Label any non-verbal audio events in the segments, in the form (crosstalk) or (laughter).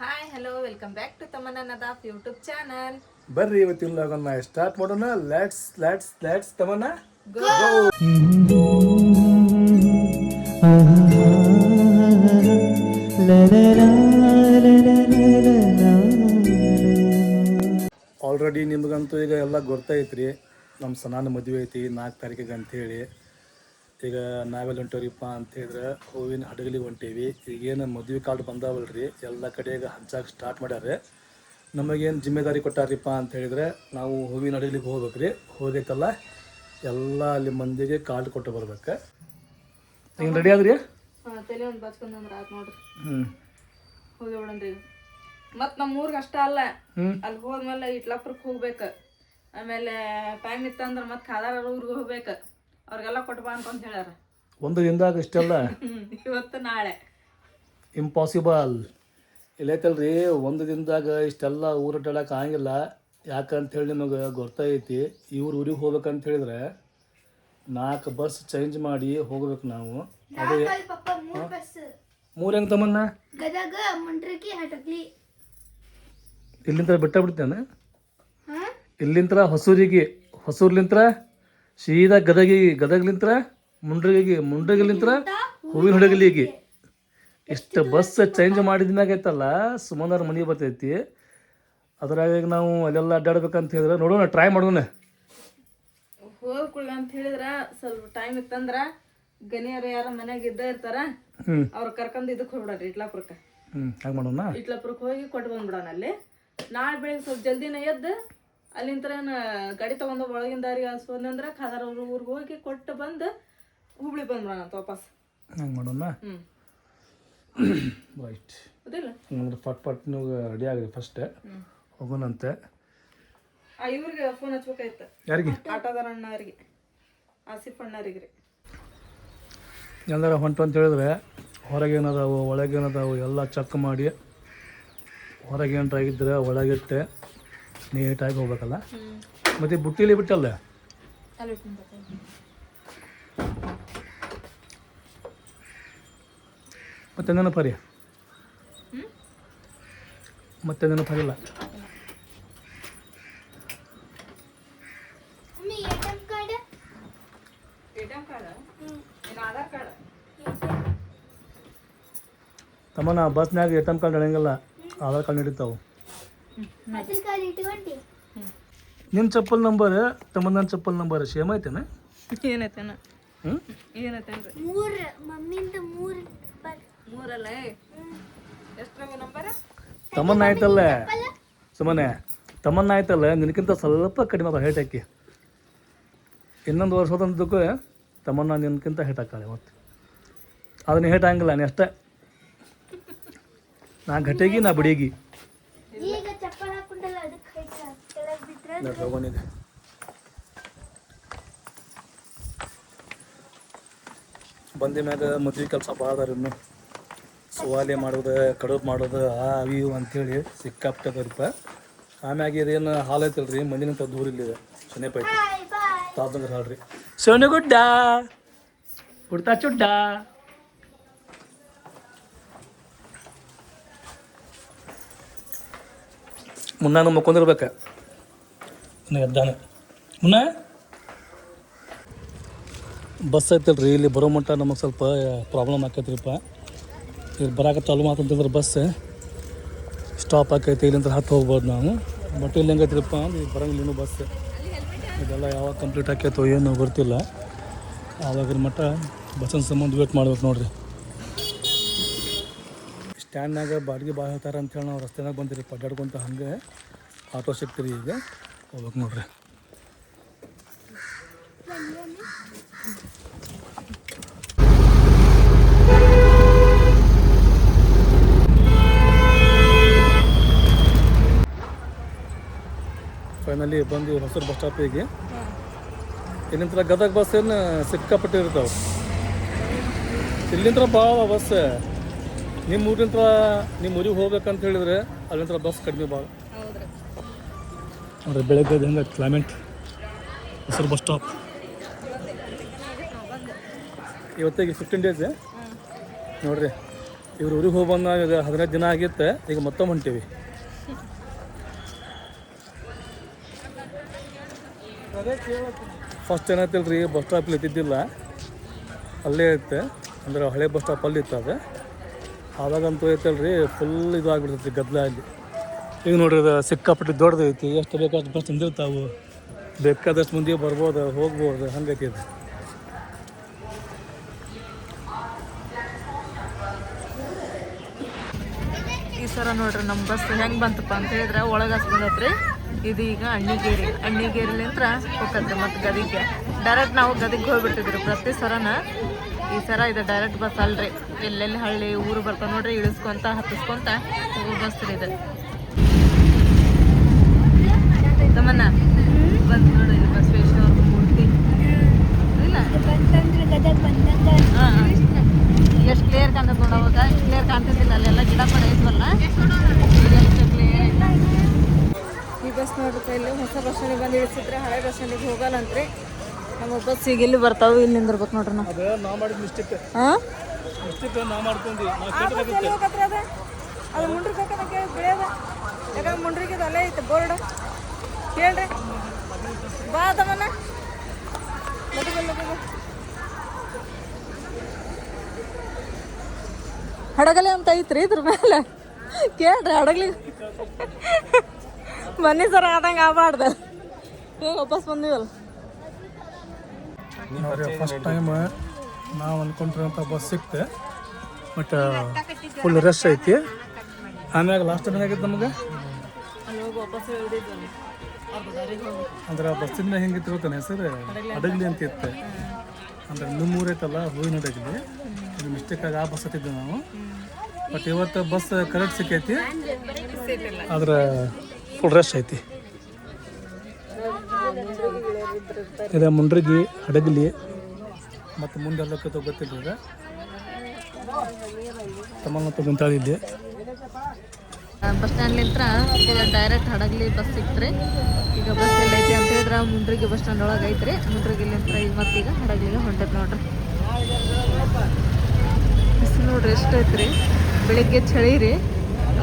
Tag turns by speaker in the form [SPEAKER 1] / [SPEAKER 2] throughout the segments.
[SPEAKER 1] Hi hello welcome back to Tamanna Nadaf YouTube channel
[SPEAKER 2] ಬರ್ರಿ ಇವತ್ತಿನ ಲಾಗನ್ನ ಸ್ಟಾರ್ಟ್ ಮಾಡೋಣ. Let's let's let's Tamanna already ನಿಮ್ಗಂತೂ ಈಗ ಎಲ್ಲ ಗೊತ್ತೈತ್ರಿ ನಮ್ಮ ಸನಾನ ಮದುವೆ ಐತಿ ನಾಲ್ಕು ತಾರೀಕಿಗೆ ಅಂತೇಳಿ ಈಗ ನಾವೆಲ್ಲ ಹೊಂಟೇವ್ರಿಪ್ಪ ಅಂತ ಹೇಳಿದ್ರೆ ಹೂವಿನ ಹಡಗಲಿಗೆ ಹೊಂಟೇವಿ. ಈಗೇನು ಮದುವೆ ಕಾರ್ಡ್ ಬಂದಾವಲ್ರಿ ಎಲ್ಲ ಕಡೆಗೆ ಈಗ ಹಂಚಾಕ ಸ್ಟಾರ್ಟ್ ಮಾಡ್ಯಾರೆ ನಮಗೇನು ಜಿಮ್ಮೆದಾರಿ ಕೊಟ್ಟಾರಿಪ್ಪ ಅಂತ ಹೇಳಿದ್ರೆ ನಾವು ಹೂವಿನ ಹಡಗಲಿಗೆ ಹೋಗ್ಬೇಕ್ರಿ. ಹೋಗೈತಲ್ಲ ಎಲ್ಲ ಅಲ್ಲಿ ಮಂದಿಗೆ ಕಾರ್ಡ್ ಕೊಟ್ಟು ಬರ್ಬೇಕು. ಹಿಂಗೆ ರೆಡಿ ಆದ್ರಿ? ಹ್ಞೂ
[SPEAKER 1] ಹೋಗಿ ಮತ್ ನಮ್ಮ ಊರ್ಗ ಅಷ್ಟ ಅಲ್ಲ. ಅಲ್ಲಿ ಹೋದ್ಮೇಲೆ ಇಟ್ಲಾಪುರಕ್ಕೆ ಹೋಗ್ಬೇಕು. ಆಮೇಲೆ ಟೈಮ್ ಇತ್ತಂದ್ರ ಮತ್ ಖಾದಾರ ಊರಿಗೆ ಹೋಗ್ಬೇಕು. ಅವ್ರಿಗೆಲ್ಲ ಕೊಟ್ಟು ಬಾ ಅಂತ ಹೇಳ್ಯಾರ.
[SPEAKER 2] ಒಂದು ದಿನದಾಗ ಇಷ್ಟೆಲ್ಲ.
[SPEAKER 1] ಇವತ್ತು ನಾಳೆ.
[SPEAKER 2] ಇಂಪಾಸಿಬಲ್ ಇಲ್ಲೈತಲ್ರಿ ಒಂದು ದಿನದಾಗ ಇಷ್ಟೆಲ್ಲ ಊರು ಅಡ್ಡಾಡಕ್ಕೆ ಆಗಂಗಿಲ್ಲ. ಯಾಕಂತೇಳಿ ನಿಮಗೆ ಗೊತ್ತೈತಿ ಇವ್ರ ಊರಿಗೆ ಹೋಗ್ಬೇಕಂತ ಹೇಳಿದ್ರೆ ನಾಲ್ಕು ಬಸ್ ಚೇಂಜ್ ಮಾಡಿ ಹೋಗ್ಬೇಕು ನಾವು. ಅದೇ
[SPEAKER 3] ಮೂರ್
[SPEAKER 2] ಹೆಂಗೆ ತಮ್ಮನ್ನ
[SPEAKER 3] ಗದಗ ಮುಂಡ್ರಗಿ ಹಟಕ್ಲಿ.
[SPEAKER 2] ಇಲ್ಲಿಂದ ಬಿಟ್ಟ ಬಿಡ್ತೇನೆ.
[SPEAKER 3] ಹಾ?
[SPEAKER 2] ಇಲ್ಲಿಂತ್ರ ಹೊಸೂರಿಗೆ. ಹೊಸೂರ್ಲಿಂತ್ರ ಸೀದಾ ಗದಗಿಗೆ ಗದಗ್ಲಿಂತ್ರ ಮುಂಡ್ರಗಿಗೆ ಮುಂಡ್ರಗಿಲಿಂತ್ರ ಹೂವಿನ ಹುಡುಗಲಿಗೆ ಇಷ್ಟು ಬಸ್ ಚೇಂಜ್ ಮಾಡಿದ ಮ್ಯಾಗ ಐತಲ್ಲ ಸುಮಾರು ಮನೆಗೆ ಬರ್ತೈತಿ. ಅದ್ರಾಗ ನಾವು ಅಲ್ಲೆಲ್ಲ ಅಡ್ಡಾಡ್ಬೇಕಂತ ಹೇಳಿದ್ರೆ ನೋಡೋಣ ಟ್ರೈ ಮಾಡೋಣ.
[SPEAKER 1] ಹೋಗ್ಕೊಳ್ಳ ಅಂತ ಹೇಳಿದ್ರ ಸ್ವಲ್ಪ ಟೈಮ್ ಇತ್ತಂದ್ರ ಗನಿಯರು ಯಾರ ಮನ್ಯಾಗ ಇದ್ದ ಇರ್ತಾರ ಅವ್ರ ಕರ್ಕೊಂಡ್ ಇದಕ್ಕೆ ಹೋಗ್ಬಿಡ್ರಿ ಇಟ್ಲಾಪುರಕ್ಕೆ
[SPEAKER 2] ಹ್ಞೂ ಹಾಗೆ ಮಾಡೋಣ?
[SPEAKER 1] ಇಟ್ಲಾಪುರಕ್ಕೆ ಹೋಗಿ ಕೊಟ್ಟು ಬಂದ್ಬಿಡೋಣ ಅಲ್ಲಿ. ನಾಳೆ ಬೆಳಿಗ್ಗೆ ಸ್ವಲ್ಪ ಜಲ್ದಿನ ಎದ್ದು ಅಲ್ಲಿಂದ ಏನು ಗಾಡಿ ತಗೊಂಡು ಒಳಗಿನ ದಾರಿ ಅಂದ್ರೆ ಖಾದರ್ ಅವ್ರ ಊರಿಗೆ ಹೋಗಿ ಕೊಟ್ಟು ಬಂದು ಹುಬ್ಳಿ ಬಂದ್ಬಿಡೋಣ ವಾಪಸ್.
[SPEAKER 2] ಹಂಗೆ ಮಾಡೋಣ?
[SPEAKER 1] ಹ್ಞೂ
[SPEAKER 2] ರೈಟ್
[SPEAKER 1] ಅದಿಲ್ಲ.
[SPEAKER 2] ಹಂಗಂದ್ರೆ ಫಟ್ ಪಟ್ ನೀವು ರೆಡಿ ಆಗ್ರಿ ಫಸ್ಟ್ ಹೋಗೋಣಂತೆ.
[SPEAKER 1] ಆ ಇವ್ರಿಗೆ ಫೋನ್ ಹಚ್ಬೇಕಾಯ್ತು.
[SPEAKER 2] ಯಾರಿಗೆ?
[SPEAKER 1] ಆಟೋದಾರ ಅಣ್ಣವ್ರಿಗೆ. ಆಸಿಫ್ ಅಣ್ಣವ್ರಿಗೆ ರೀ
[SPEAKER 2] ಎಲ್ಲಾರ ಹೊಂಟು ಅಂತ ಹೇಳಿದ್ರೆ ಹೊರಗೇನದಾವು ಒಳಗೇನದಾವು ಎಲ್ಲ ಚೆಕ್ ಮಾಡಿ. ಹೊರಗೆ ಏನಾಗಿದ್ರೆ ಒಳಗಿಟ್ಟೆ. ನೀಟಾಗಿ ಹೋಗ್ಬೇಕಲ್ಲ? ಮತ್ತೆ ಬುಟ್ಟಿಲಿ ಬಿಟ್ಟಲ್ಲ?
[SPEAKER 1] ಮತ್ತೆ.
[SPEAKER 2] ಮತ್ತೆ ನೆನಪರಿ ಮತ್ತೆ ನೆನಪಾಗಿಲ್ಲ
[SPEAKER 1] ಪರಿಲ್ಲ ತಮ್ಮ
[SPEAKER 2] ನಾ ಬಸ್ನಾಗ ಎ ಟಿ ಎಂ ಕಾರ್ಡ್? ನಡೆಯಂಗಿಲ್ಲ ಆಧಾರ್ ಕಾರ್ಡ್? ನಡೀತಾವೆ ನಿನ್ನ ಚಪ್ಪಲ್ ನಂಬರ್ ತಮ್ಮನ ಚಪ್ಪಲ್ ನಂಬರ್ ಸೇಮ್ ಐತೆನ?
[SPEAKER 1] ಏನೈತೆನ?
[SPEAKER 2] ಹ್ಞೂ
[SPEAKER 1] ಏನೈತೇನ್ರಿ?
[SPEAKER 3] ಮೂರ್ ಮಮ್ಮಿಂದ ಮೂರ್ ಬರ್.
[SPEAKER 1] ಮೂರಲ್ಲ? ಎಷ್ಟು ನಂಬರ್?
[SPEAKER 2] ತಮ್ಮನ್ನ ಆಯ್ತಲ್ಲ? ಸುಮ್ಮನೆ ತಮ್ಮನ್ನ ಆಯ್ತಲ್ಲ? ನಿನಕ್ಕಿಂತ ಸ್ವಲ್ಪ ಕಡಿಮೆ ಅದ ಹೇಟ್ ಹಾಕಿ ಇನ್ನೊಂದು ವರ್ಷ ಹೋದಂತಕ್ಕೂ ತಮ್ಮನ್ನ ನಿನ್ಕಿಂತ ಹೇಟ್ ಹಾಕಾಳೆ ಮತ್ತೆ ಅದನ್ನ ಹೇಟ್ ಹಂಗಿಲ್ಲ ನೀ ಅಷ್ಟೇ. ನಾ ಘಟಗಿ ನಾ ಬಿಡಿಗಿ
[SPEAKER 3] ಈಗ ಚಪ್ಪಲ್ ಹಾಕೊಂಡಲ್ಲ ಅದಕ್ಕೆ ಹೈಟ್ ಬಿಟ್ರೆ
[SPEAKER 2] ಬಂದ ಮ್ಯಾಗ ಮದ್ವೆ ಕೆಲಸ ಭಾಳ ಅದಾರ ಇನ್ನು. ಸುವಾಲೆ ಮಾಡೋದು ಕಡುಬು ಮಾಡೋದು ಆ ಅವಿ ಅಂತೇಳಿ ಸಿಕ್ಕಾಪ್ಟದ ಅದಾರಿಪ್ಪ ಆಮ್ಯಾಗ ಇದೇನು ಹಾಲು ಐತಲ್ರಿ ಮಂದಿನಂತ ದೂರ ಇಲ್ಲಿದೆ
[SPEAKER 3] ಬಾಯ್
[SPEAKER 2] ತಾತಂದ್ರೆ ಹಾಳ್ರಿ ಸೋನಗುಡ್ಡ ಹುಡ್ತಾ ಚುಡ್ಡ. ಮುನ್ನಾನು ಮಕ್ಕೊಂದಿರ್ಬೇಕ. ಇನ್ನು ಎದ್ದಾನೆ ಮುನ್ನ? ಬಸ್ ಐತಲ್ರಿ, ಇಲ್ಲಿ ಬರೋ ಮಟ್ಟ ನಮಗೆ ಸ್ವಲ್ಪ ಪ್ರಾಬ್ಲಮ್ ಆಕೈತ್ರಿಪ್ಪ. ಇಲ್ಲಿ ಬರಾಕ ಚಾಲು ಮಾತಂತಂದ್ರೆ ಬಸ್. ಸ್ಟಾಪ್ ಆಕೈತಿ ಇಲ್ಲಿಂದ ಹತ್ತು ಹೋಗ್ಬೋದು ನಾವು. ಬಟ್ ಇಲ್ಲಿ ಹೆಂಗೈತ್ರಿಪ್ಪ ಇಲ್ಲಿ ಬರಂಗಿಲ್ಲ ಇನ್ನೂ ಬಸ್. ಇದೆಲ್ಲ ಯಾವಾಗ ಕಂಪ್ಲೀಟ್ ಆಕೈತೋ ಏನು ಗೊತ್ತಿಲ್ಲ. ಆವಾಗಿನ ಮಟ್ಟ ಬಸ್ಸಿನ ಸಂಬಂಧ ವೇಟ್ ಮಾಡ್ಬೇಕು ನೋಡ್ರಿ. ಸ್ಟ್ಯಾಂಡ್ನಾಗ ಬಾಡಿಗೆ ಭಾಳ ಹೇಳ್ತಾರೆ ಅಂತೇಳಿ ನಾವು ರಸ್ತೆನಾಗ ಬಂದಿರಿ ಪಡ್ಡಾಡ್ಕೊಂತ ಹಂಗೆ. ಆಟೋ ಸಿಗ್ತೀರಿ ಈಗ. ಹೋಗ್ಬೇಕು ನೋಡ್ರಿ. ಫೈನಲಿ ಬಂದು ಹೊಸೂರು ಬಸ್ ಸ್ಟಾಪಿಗೆ ಇಲ್ಲಿಂತ್ರ ಗದಗ ಬಸ್ ಏನು ಸಿಕ್ಕಾಪಟ್ಟೆ ಇರ್ತಾವೆ ಇಲ್ಲಿಂತ್ರ ಭಾಳ ಬಸ್ ನಿಮ್ಮ ಊರಿಂತ್ರ ನಿಮ್ಮ ಊರಿಗೆ ಹೋಗ್ಬೇಕಂತ ಹೇಳಿದ್ರೆ ಅಲ್ಲಿಂತ್ರ ಬಸ್ ಕಡಿಮೆ ಭಾಳ. ನೋಡ್ರಿ, ಬೆಳಗ್ಗೆ ಹೆಂಗೆ ಕ್ಲೈಮೇಟ್? ಹೆಸರು ಬಸ್ ಸ್ಟಾಪ್. ಇವತ್ತಿಗೆ ಫಿಫ್ಟೀನ್ ಡೇಸ್ ನೋಡ್ರಿ, ಇವ್ರು ಊರಿಗೆ ಹೋಗಿ ಬಂದಾಗ ಹದಿನೈದು ದಿನ ಆಗಿತ್ತು, ಈಗ ಮತ್ತೊಮ್ಮೆ ಹೊಂಟೀವಿ. ಫಸ್ಟ್ ಏನೈತಿಲ್ಲ ರೀ ಬಸ್ ಸ್ಟಾಪಲ್ಲಿ ಇದ್ದಿದ್ದಿಲ್ಲ. ಅಲ್ಲೇ ಐತೆ ಅಂದ್ರೆ ಹಳೆ ಬಸ್ ಸ್ಟಾಪ್ ಅಲ್ಲಿ ಇತ್ತು ಅದು. ಆವಾಗಂತೂ ಐತಲ್ಲ ರೀ ಫುಲ್ ಇದು ಆಗ್ಬಿಡ್ತೈತಿ ಗದ್ದಲ ಅಲ್ಲಿ. ಈಗ ನೋಡ್ರಿ ಸಿಕ್ಕಾಪಟ್ಟೆ ದೊಡ್ಡದು ಐತಿ. ಎಷ್ಟು ಬೇಕಾದಷ್ಟು ಬಸ್ ತಂದಿರ್ತಾವು ಬೇಕಾದಷ್ಟು ಮುಂದೆ ಬರ್ಬೋದು, ಹೋಗ್ಬೋದು, ಹಂಗೈತಿ ಇದು.
[SPEAKER 1] ಈ ಸರ ನೋಡ್ರಿ ನಮ್ಮ ಬಸ್ ಹೆಂಗ್ ಬಂತಪ್ಪ ಅಂತ ಹೇಳಿದ್ರೆ ಒಳಗ ಬಂದೈತ್ರಿ. ಇದು ಈಗ ಅಣ್ಣಿಗೇರಿ. ಅಣ್ಣಿಗೇರಿಲಿಂತ್ರ ಹೋಗತ್ರಿ ಮತ್ತೆ ಗದಿಗೆ. ಡೈರೆಕ್ಟ್ ನಾವು ಗದಿಗೆ ಹೋಗ್ಬಿಟ್ಟಿದ್ರಿ ಪ್ರತಿ ಸರನ. ಈ ಸರ ಇದು ಡೈರೆಕ್ಟ್ ಬಸ್ ಅಲ್ರಿ. ಎಲ್ಲೆಲ್ಲಿ ಹಳ್ಳಿ ಊರು ಬರ್ತಾವ ನೋಡ್ರಿ, ಇಳಿಸ್ಕೊಂತ, ಹತ್ತಿಸ್ಕೊಂತ ಬಸ್ ರೀ ಇದು ತಮ್ಮನ್ನ ಬಂತು ನೋಡ್ರಿ ಇದು ಬಸವೇಶ್ವರ ಮೂರ್ತಿ ಇಲ್ಲ
[SPEAKER 3] ಬಂತಂದ್ರೆ ಗದಗ ಬಂದಂಗ
[SPEAKER 1] ಹಾಂ ಎಷ್ಟು ಕ್ಲಿಯರ್ ಕಾಣ್ತದೆ ನೋಡ ಅವಾಗ ಕ್ಲಿಯರ್ ಕಾಣ್ತಿದ್ದಿಲ್ಲ ಅಲ್ಲೆಲ್ಲ ಗಿಡ ಪಡ ಐತ್ವಲ್ಲ ಎಷ್ಟು ಕ್ಲಿಯರ್ ಈ ಬಸ್ ನೋಡ್ರಿ ಇಲ್ಲಿ ಹೊಸ ಬಸ್ ಸ್ಟ್ಯಾಂಡಿಗೆ ಬಂದು ಇಳಿಸಿದ್ರೆ ಹಳೆ ಬಸ್ ಸ್ಟ್ಯಾಂಡಿಗೆ ಹೋಗಲ್ಲಂತ್ರಿ ನಮ್ಮ ಬಸ್ ಈಗ ಇಲ್ಲಿ ಬರ್ತಾವೆ ಇಲ್ಲಿ ನಿಂದಿರ್ಬೇಕು ನೋಡ್ರಿ ನಾವು.
[SPEAKER 2] ಅದು ನಾ ಮಾಡಿದ ಮಿಸ್ಟೇಕ್
[SPEAKER 1] ಹಾಂ
[SPEAKER 2] ಮಿಸ್ಟೇಕ್ ನಾ ಕೆಟ್ಟದಾಗುತ್ತೆ
[SPEAKER 1] ಅದ? ಅದು ಮುಂಡ್ರಿ ಬೇಕಂತ ಕೇಳಿ ಬೆಳೆಯದ ಯಾಕಂದ್ರೆ ಮುಂಡ್ರಿಗೆ ಇದು ಅಲ್ಲೇ ಐತೆ ಬೋರ್ಡ್. ಕೇಳ್ರಿ. ಬಾ ಬಾ, ಹಡಗಲಿ ಅಂತ ಐತ್ರಿ ಇದ್ರ ಮೇಲೆ? ಕೇಳ್ರಿ ಹಡಗ್ಲಿ. ಬನ್ನಿ ಸರ್ ಆದಂಗೆ ಆಬಾರ್ದು ಈಗ ವಾಪಸ್ ಬಂದಿವಲ್ಲ.
[SPEAKER 2] ಫಸ್ಟ್ ಟೈಮ್ ನಾವು ಅನ್ಕೊಂಡಿರೋಂಥ ಬಸ್ ಸಿಕ್ತೆ. ಬಟ್ ಫುಲ್ ರಶ್ ಐತಿ. ಆಮ್ಯಾಗ ಲಾಸ್ಟ್ ಟೈಮ್ ಆಗಿತ್ತು ನಮಗೆ? ಅಂದ್ರೆ ಆ ಬಸ್ಸಿಂದ ಹೆಂಗಿತ್ತು ಗೊತ್ತಾನೆ ಸರ್ ಅಡಗ್ಲಿ ಅಂತ. ಇತ್ತೆ. ಅಂದ್ರೆ ನಿಮ್ಮ ಊರೈತಲ್ಲ ಹೂವಿನ ಹಡಗ್ಲಿ ಇದು ಮಿಸ್ಟೇಕ್ ಆಗಿ ಆ ಬಸ್ ಹತ್ತಿದ್ದೆ ನಾವು. ಬಟ್ ಇವತ್ತು ಬಸ್ ಕರೆಕ್ಟ್ ಸಿಕ್ಕೈತಿ. ಆದ್ರೆ ಫುಲ್ ರಶ್ ಐತಿ. ಇದೆ ಮುಂಡ್ರಿಗಿ, ಹಡಗಲಿ, ಮತ್ತು ಮುಂದೆ ಮುಂದೆಲ್ಲ ಗೊತ್ತಿಲ್ಲ ತಮ್ಮ ಇಲ್ಲಿ.
[SPEAKER 1] ಬಸ್ ಸ್ಟ್ಯಾಂಡ್ ನಿಂತ್ರ ಡೈರೆಕ್ಟ್ ಹಡಗಲಿ ಬಸ್ ಸಿಕ್ತ್ರಿ. ಈಗ ಬಸ್ ಎಲ್ಲ ಐತಿ ಅಂತ ಹೇಳಿದ್ರೆ ಮುಂಡ್ರಿಗೆ ಬಸ್ ಸ್ಟ್ಯಾಂಡ್ ಒಳಗೆ ಐತ್ರಿ. ಮತ್ತೆ ಈಗ ಮತ್ತೀಗ ಹಡಗಲಿಗೆ ಹೊಂಟೈತೆ ನೋಡ್ರಿ. ಬಿಸಿಲು ನೋಡ್ರಿ ಎಷ್ಟು ಐತ್ರಿ. ಬೆಳಿಗ್ಗೆ ಚಳಿ ರೀ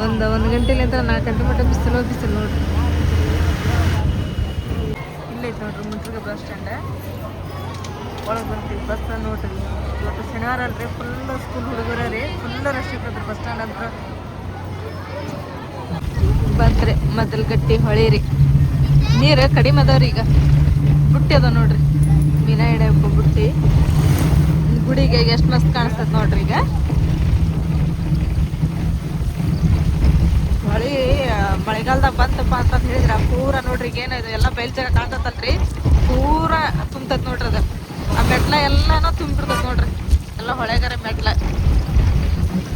[SPEAKER 1] ಒಂದು ಒಂದು ಗಂಟೆಲಿಂದ ನಾಲ್ಕು ಗಂಟೆ ಮಟ್ಟ ಬಿಸಿಲು ಬಿಸಿಲು ನೋಡ್ರಿ. ಇಲ್ಲೈತೆ ನೋಡ್ರಿ ಮುಂಚೆ ಬಸ್ ಸ್ಟ್ಯಾಂಡ್ ಒಳಗೆ ಬರ್ತೀವಿ ಬಸ್ ನೋಡ್ರಿ. ಇವತ್ತು ಶನಿವಾರ ಅಲ್ರಿ. ಫುಲ್ ಸ್ಕೂಲ್ ಹುಡುಗರ ರೀ. ಫುಲ್ ರಶ್ ಇರ್ತದ್ರಿ ಬಸ್ ಸ್ಟ್ಯಾಂಡ್ ಅಂತ. ಬಂದ್ರೆ. ಮೊದಲು ಗಟ್ಟಿ ಹೊಳೆ ರೀ. ನೀರು ಕಡಿಮೆ ಅದಾವ್ರಿ ಈಗ. ಬುಟ್ಟಿ ಅದ ನೋಡ್ರಿ. ಮೀನಾ ಹಿಡಿಯಬೇಕು ಬುಟ್ಟಿ ಗುಡಿಗೆ ಎಷ್ಟು ಮಸ್ತ್ ಕಾಣಿಸ್ತದೆ ನೋಡ್ರಿ ಈಗ ಹೊಳಿ ಆ, ಮಳೆಗಾಲದಾಗ ಬಂತಪ್ಪ ಅಂತ ಹೇಳಿದ್ರ, ಪೂರ ನೋಡ್ರಿ ಏನಿದೆ ಎಲ್ಲ ಬಯಲ್ ಜಾಗ ಕಾಣ್ತತಲ್ರಿ. ಪೂರ ತುಂಬತ್ ನೋಡ್ರಿ ಅದು. ಆ ಮೆಟ್ಲ ಎಲ್ಲಾನು ತುಂಬಿರ್ತದ ನೋಡ್ರಿ. ಎಲ್ಲ ಹೊಳೆಗಾರ ಮೆಟ್ಲ.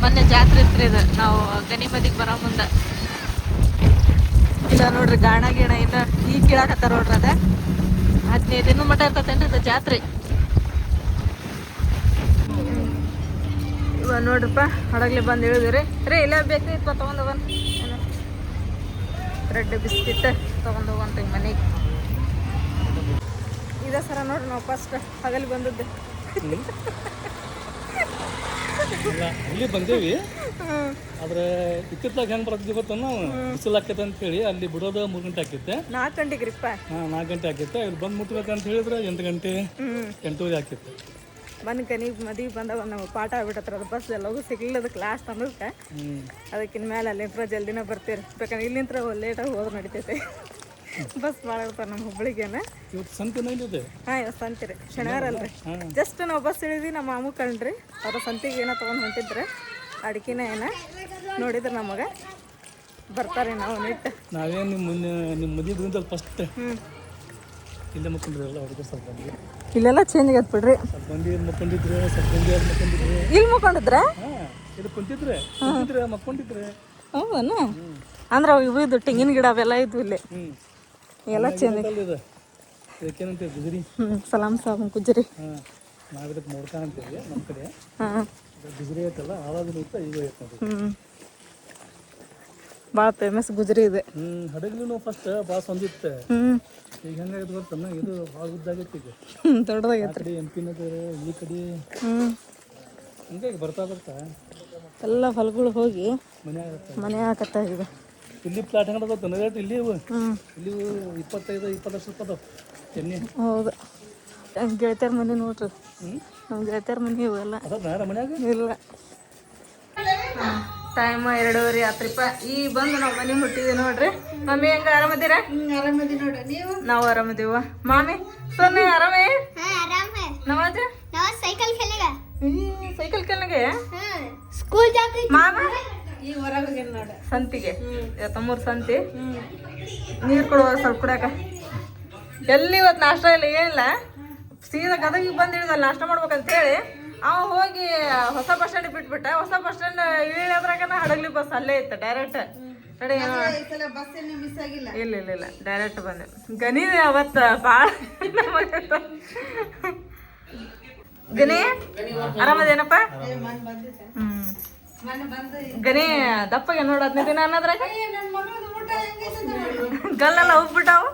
[SPEAKER 1] ಮೊನ್ನೆ ಜಾತ್ರೆ ಇತ್ರಿ ಇದು. ನಾವು ಗನಿಮದಿಗೆ ಬರೋ ಮುಂದೆ. ಇಲ್ಲ ನೋಡ್ರಿ, ಗಾಣ ಗೀಣ ಇನ್ನ ಈ ಕೀಳಾಕತ್ತಾರ ನೋಡ್ರಿ ಅದ. ಹದಿನೈದು ದಿನ ಮಟ್ಟ ಇರ್ತತೇನ್ರಿ ಇದು ಜಾತ್ರೆ. ಇವ ನೋಡ್ರಪ್ಪ, ಹಡಗ್ಲಿ ಬಂದು ಇಳಿದ್ರಿ ರೀ. ಇಲ್ಲ ಬೇಕಿತ್ತು ತೊಗೊಂಡೋಗನ್ ಬ್ರೆಡ್ ಬಿಸ್ಕಿಟ್ ತೊಗೊಂಡು ಹೋಗಂತೀವಿ ಮನೆಗೆ ಇದೇ ಸರ ನೋಡ್ರಿ ನಾವು ಫಸ್ಟ್ ಹಗಲಿ ಬಂದದ್ದು.
[SPEAKER 2] ಅಲ್ಲಿ ಬಂದೇವಿ. ಆದ್ರೆ ಇತ್ತಿತ್ತಾಗ ಹೆಂಗ್ ಬರ್ತಿದ್ವಿ ಗೊತ್ತ ನಾವು? ಬಿಸಿಲು ಆಕೈತೆ ಅಂತ ಹೇಳಿ ಅಲ್ಲಿ ಬಿಡೋದು ಮೂರು ಗಂಟೆ ಆಕೈತೆ
[SPEAKER 1] ನಾಲ್ಕು ಗಂಟೆಗೆ
[SPEAKER 2] ಹಾಂ ನಾಲ್ಕು ಗಂಟೆ ಆಕೈತೆ ಇಲ್ಲಿ ಬಂದು ಮುಟ್ಬೇಕಂತ ಹೇಳಿದ್ರೆ ಎಂಟು ಗಂಟೆ ಎಂಟೂವರೆ ಆಕೈತೆ
[SPEAKER 1] ಬಂದು ನೀವು ಮದಿಗೆ ಬಂದಾಗ ನಮ್ಗೆ ಪಾಠ ಆಗ್ಬಿಟ್ಟತ್ರ ಅದು ಬಸ್ ಎಲ್ಲವೂ ಸಿಗ್ಲಿಲ್ಲ ಅದಕ್ಕೆ ಲಾಸ್ಟ್ ಅನ್ನೋದಕ್ಕೆ ಅದಕ್ಕಿನ ಮೇಲೆ ಇಬ್ಬರ ಜಲ್ದಿನ ಬರ್ತೀರಿ. ಬೇಕಂದ್ರೆ ಇಲ್ಲಿಂದ ಲೇಟಾಗಿ ಹೋದ್ರೆ ನಡಿತೈತೆ. ಬಸ್ ಭಾಳ ಇರ್ತಾರೆ ನಮ್ಮ ಹುಬ್ಳಿಗೆನೆ.
[SPEAKER 2] ಇವತ್ತು ಸಂತು ಇಲ್ಲಿದೆ
[SPEAKER 1] ಹಾಂ ಇವತ್ತು ಸಂತಿರಿ ಶನಿವಾರ ಅಲ್ರಿ. ಜಸ್ಟ್ ನಾವು ಬಸ್ ಇಳಿದ್ವಿ ನಮ್ಮ ಮಾಮು ಕಂಡ್ರಿ ಅವ್ರ ಸಂತಿಗೆ ಏನೋ ತೊಗೊಂಡು ಹೊಂಟಿದ್ರೆ. ಅಡಿಕೆನ ಏನ ನೋಡಿದ್ರೆ ನಮಗೆ. ಬರ್ತಾರೆ ನಾವು ನಿಟ್ಟು
[SPEAKER 2] ನಾವೇನು ನಿಮ್ಮ ನಿಮ್ಮ ಮದುವೆ ಫಸ್ಟ್
[SPEAKER 1] ಹ್ಞೂ
[SPEAKER 2] ಇಲ್ಲೇ ಮಕ್ಕೊಂಡಿರಲ್ಲ ಅವ್ರಿಗೆ ಸ್ವಲ್ಪ ಮಂದಿ
[SPEAKER 1] ಇಲ್ಲೆಲ್ಲ ಚೇಂಜ್ ಆಗತ್ತೆ ಬಿಡ್ರಿ
[SPEAKER 2] ಸ್ವಲ್ಪ ಮಂದಿ ಇಲ್ಲಿ ಮಕ್ಕೊಂಡಿದ್ರು ಸ್ವಲ್ಪ ಮಂದಿ ಅಲ್ಲಿ ಮಕ್ಕೊಂಡಿದ್ರು.
[SPEAKER 1] ಇಲ್ಲಿ ಮುಕೊಂಡಿದ್ರ
[SPEAKER 2] ಹಾಂ ಇಲ್ಲಿ ಕುಂತಿದ್ರೆ ಕುಂತಿದ್ರೆ ಮಕ್ಕೊಂಡಿದ್ರೆ.
[SPEAKER 1] ಹೌದನ? ಅಂದ್ರೆ ಅವು ಇವು ಇದು ತೆಂಗಿನ ಗಿಡ ಅವೆಲ್ಲ ಇದ್ವು ಇಲ್ಲಿ.
[SPEAKER 2] ಹ್ಞೂ
[SPEAKER 1] ಎಲ್ಲ ಚೇಂಜ್
[SPEAKER 2] ಇದೆ ಇದಕ್ಕೇನಂತ ಗುಜರಿ?
[SPEAKER 1] ಹ್ಞೂ ಸಲಾಮ್ ಸಾಬ್ ಗುಜರಿ.
[SPEAKER 2] ಹಾಂ ನಾವು ಇದಕ್ಕೆ ನೋಡ್ತಾ ಅಂತೀವಿ ನಮ್ಮ ಕಡೆ.
[SPEAKER 1] ಹಾಂ.
[SPEAKER 2] ಗುಜರಿ ಐತಲ್ಲ ಇತ್ತು ಈಗ ಐತೆ
[SPEAKER 1] ಹ್ಞೂ ಭಾಳ ಫೇಮಸ್ ಗುಜರಿ ಇದೆ.
[SPEAKER 2] ಹಡಗ್ಲಿನೂ ಫಸ್ಟ್ ಭಾಳ ಸಂದಿತ್ತು
[SPEAKER 1] ಹ್ಞೂ
[SPEAKER 2] ಈಗ ಹೆಂಗಾಗೈತೆ ಗೊತ್ತನ್ನ ಇದು ಭಾಳ ಉದ್ದಾಗೈತಿ ಈಗ.
[SPEAKER 1] ದೊಡ್ಡದಾಗೈತೆ.
[SPEAKER 2] ಕಡೆ ಎಂ ಪಿ ನಗರ ಈ ಕಡೆ.
[SPEAKER 1] ಹ್ಞೂ
[SPEAKER 2] ಹಂಗಾಗಿ ಬರ್ತಾ ಬರ್ತಾ
[SPEAKER 1] ಎಲ್ಲ ಫಲಗಳು ಹೋಗಿ
[SPEAKER 2] ಮನೆ ಆಗುತ್ತೆ.
[SPEAKER 1] ಮನೆ ಹಾಕತ್ತ ಈಗ
[SPEAKER 2] ಇಲ್ಲಿ ಪ್ಲಾಟ್ ಹೆಂಗೆ ಗೊತ್ತ? ರೇಟ್ ಇಲ್ಲಿ ಇವು ಇಲ್ಲಿ ಇವು ಇಪ್ಪತ್ತೈದು ಇಪ್ಪತ್ತು ಲಕ್ಷ ರೂಪಾಯಿ ಅದಾವ ಎಣ್ಣೆ.
[SPEAKER 1] ಹೌದು. ನಮ್ಮ ಗೆಳತಿಯರ ಮನೆ ನೋಡ್ರಿ.
[SPEAKER 2] ಹ್ಮ್?
[SPEAKER 1] ನಮ್ಮ ಗೆಳತಿಯರ ಮನೆ ಇವೆಲ್ಲ.
[SPEAKER 2] ಅದ ಮನ್ಯಾಗ?
[SPEAKER 1] ಇಲ್ಲ. ಟೈಮ್ ಎರಡೂವರೆ ಆತ್ರಿಪ್ಪ. ಈ ಬಂದು ನಾವು ಮನೆ ಮುಟ್ಟಿದ್ವಿ ನೋಡ್ರಿ. ಮಮ್ಮಿ ಹೆಂಗ ಆರಾಮದಿರ?
[SPEAKER 3] ಆರಾಮದಿ ನೋಡ್ರಿ. ನೀವು?
[SPEAKER 1] ನಾವು ಆರಾಮದೀವ ಮಾಮಿ ಸೊನ್ನೆ ಆರಾಮೇ?
[SPEAKER 3] ಸೈಕಲ್ ಕೆಳಗ.
[SPEAKER 1] ಸ್ಕೂಲ್ ಮಾಮ?
[SPEAKER 3] ಈ ಹೊರಗೆ ನೋಡ
[SPEAKER 1] ಸಂತಿಗೆ. ತಮ್ಮೂರ್ ಸಂತಿ. ನೀರು ಕೊಡುವ ಸ್ವಲ್ಪ ಕುಡಿಯಾಕ. ಎಲ್ಲಿ ಇವತ್ತು ನಾಷ್ಟ ಇಲ್ಲ ಏನಿಲ್ಲ. ಸೀದಾ ಗದಗಿಗೆ ಬಂದಿಳಿದ ನಾಷ್ಟ ಮಾಡ್ಬೇಕಂತ ಹೇಳಿ ಅವ ಹೋಗಿ ಹೊಸ ಬಸ್ ಸ್ಟ್ಯಾಂಡ್ ಬಿಟ್ಬಿಟ್ಟ. ಹೊಸ ಬಸ್ ಸ್ಟ್ಯಾಂಡ್ ಇಳಿಯೋದ್ರಾಗನ ಹಡಗ್ಲಿ ಬಸ್ ಅಲ್ಲೇ ಇತ್ತು ಡೈರೆಕ್ಟ್ ಇಲ್ಲ ಇಲ್ಲ ಇಲ್ಲ. ಡೈರೆಕ್ಟ್ ಬಂದೆ. ಗನಿ ಅವತ್ತ ಭಾಳ (laughs) ಗನಿ ಆರಾಮದೇನಪ್ಪ? ಗನಿ ದಪ್ಪಗೆ ನೋಡ ಹದಿನೈದು ದಿನ ಅನ್ನೋದ್ರಾಗ? ಗಲ್ಲೆಲ್ಲ ಹೋಗ್ಬಿಟ್ಟಾವು?